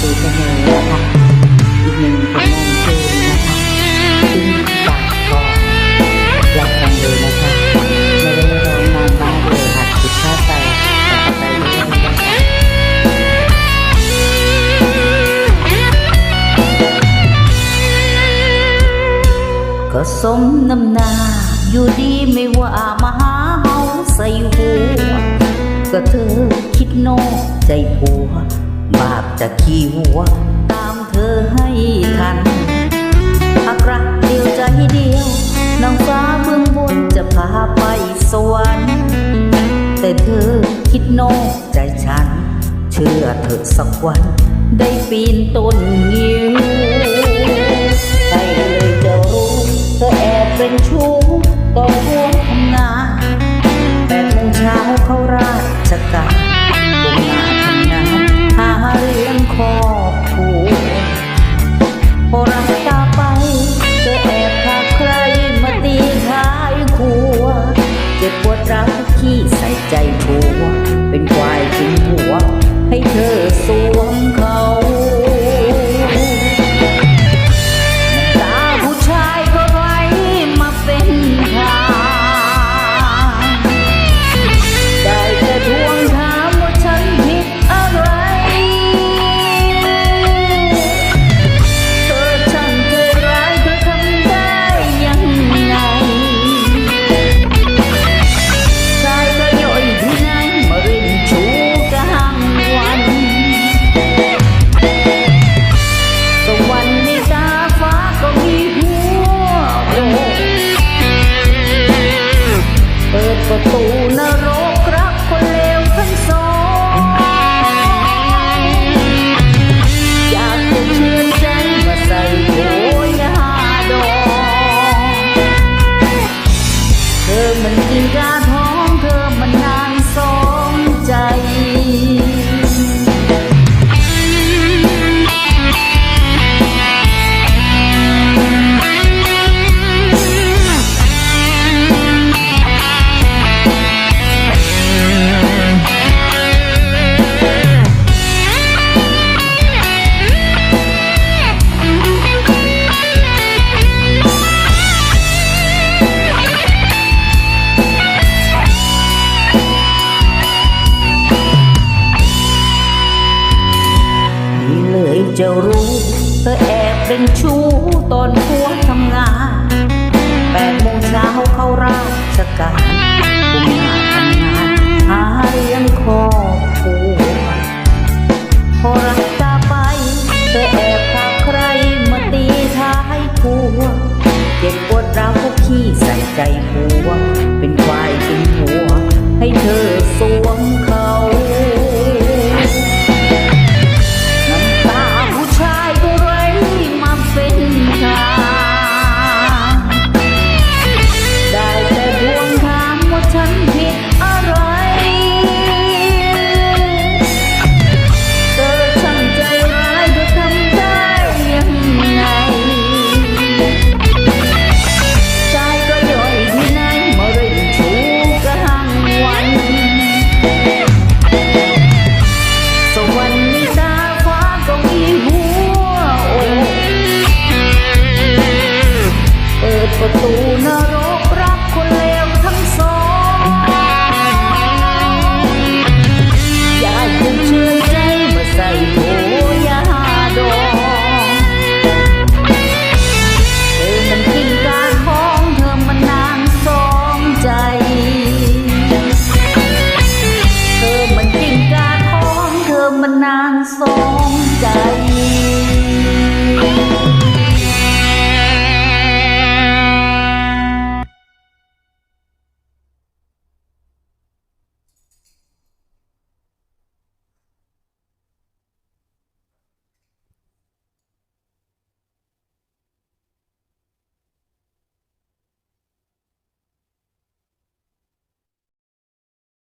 สีเสมอนะคะอีกหนึ่งผลงานเพลงนะคะซึ่งจากทองและฟังเลยนะคะไม่ได้ร้องนานมากเลยค่ะคิดพลาดไปขอไปด้วยนะคะก็สมน้ำหน้าอยู่ดีไม่ว่ามาหาเฮาใส่หัวก็เธอคิดนอกใจผัว บาปจะขี้หัว ตามเธอให้ทันหากรักเดียวใจเดียว นางฟ้าเบื้องบนจะพาไปสวรรค์แต่เธอคิดนอกใจฉัน เชื่อเธอสักวัน ได้ปีนต้นงิ้วให้เลยจะรู้ เธอแอบเป็นชู้ตอ เปิ เลยจะรู้เธอแอบเป็นชู้ตอนพัวทำงานแปดโมงเช้าเข้าราชการ สองใจ